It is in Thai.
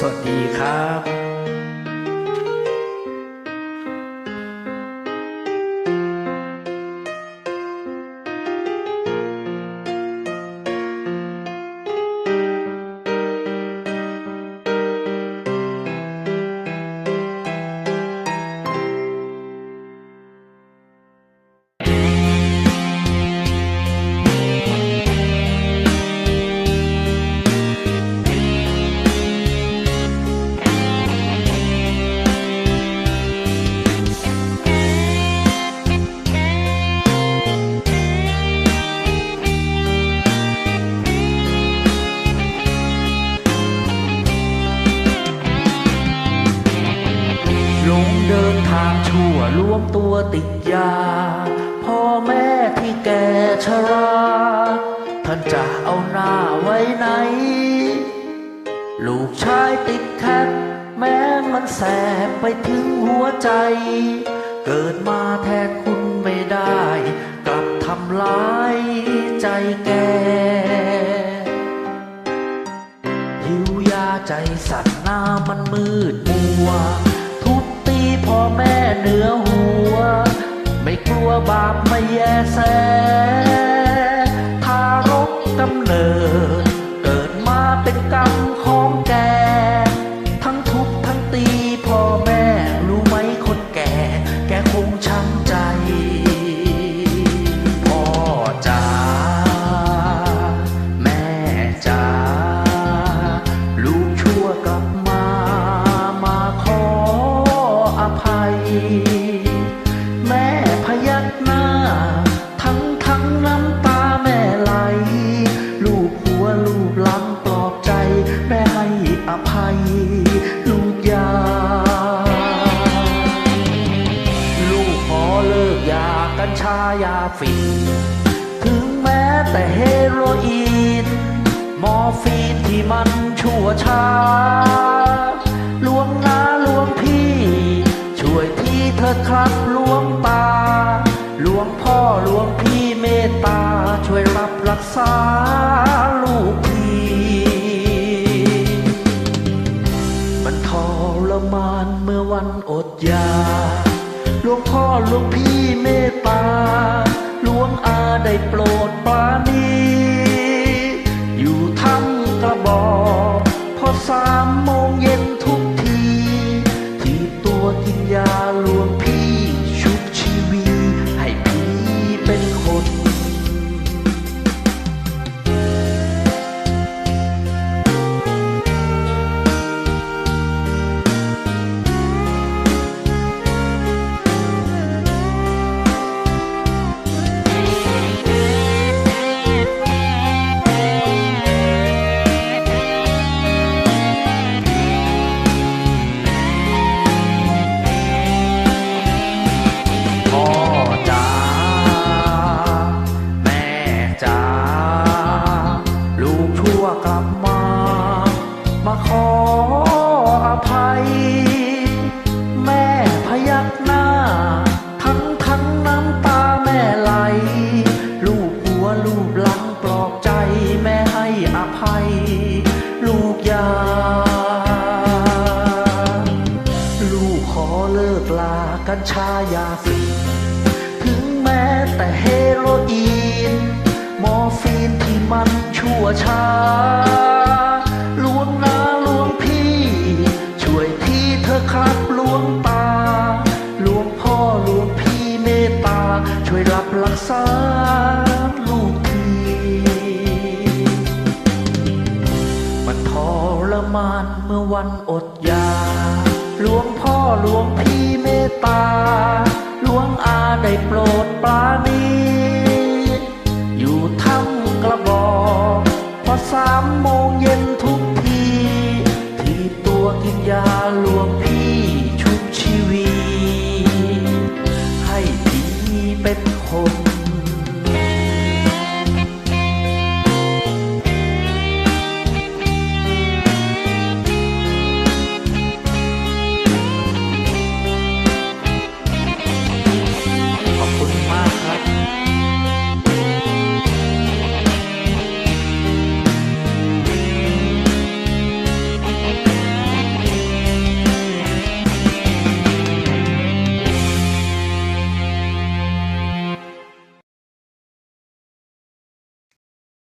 สวัสดีครับ รวมตัวติดยา พ่อแม่ที่แก่ชรา ท่านจะเอาหน้าไว้ไหน ลูกชายติดแคทแม้มันแสบไปถึงหัวใจ เกิดมาแทนคุณไม่ได้ กลับทำร้ายใจแกหิวยาใจสั่นหน้ามันมืดมัว พ่อแม่เหนือหัว ไม่กลัวบาปไม่แยแส กัญชายาฝิ่นถึงแม้แต่เฮโรอีน มอร์ฟีนที่มันชั่วช้าลวงนาลวงพี่ ช่วยที่เธอครับหลวงตาหลวงพ่อหลวงพี่เมตตา ช่วยรับรักษาลูกทีมันทรมานเมื่อวันอดยา ลวงพ่อหลวงพี่เมตตาหลวงอาได้โปรดปราณีอยู่ทำกระบอกพอสามโมงเย็น ภัย ลูกยา ลูกขอเลิกลากัญชายาฝิ่นถึงแม้แต่เฮโรอีน มอร์ฟีนที่มันชั่วช้าลวงนาลวงพี่ ช่วยที่เธอครับลวงตา ลวงพ่อลวงพี่เมตตา ช่วยรับรักษา มานเมื่อวันอดยา หลวงพ่อหลวงพี่เมตตา หลวงอาได้โปรดปราณีอยู่ทั้งกระบอกพอสามโมงเย็นทุกที ที่ตัวกินยาหลวงพี่ชุบชีวี ให้ผีเป็นคน